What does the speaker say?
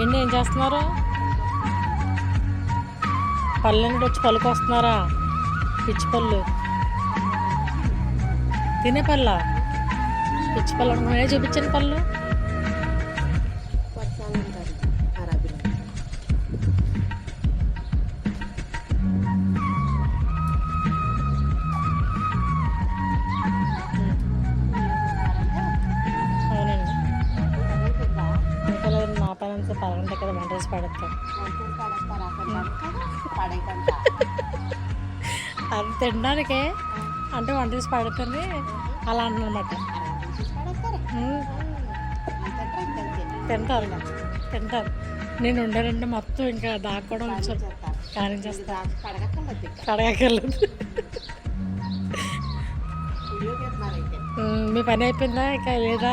ఏంటి ఏం చేస్తున్నారు? పళ్ళు నుండి వచ్చి పలుకొస్తున్నారా వస్తున్నారా? పిచ్చి పళ్ళు. తినే పళ్ళ? పిచ్చి పళ్ళు చూపించండి పళ్ళు? నా పని కదా వంట చేసి అది తినడానికే అంటే వంట పడుతుంది అలా అనమాట తింటారు. తింటారు. నేను ఉండాలంటే మొత్తం ఇంకా దాక్కోవడం కొంచెం చేస్తా కడగక్కర్లేదు. మీ పని అయిపోయిందా? ఇంకా లేదా?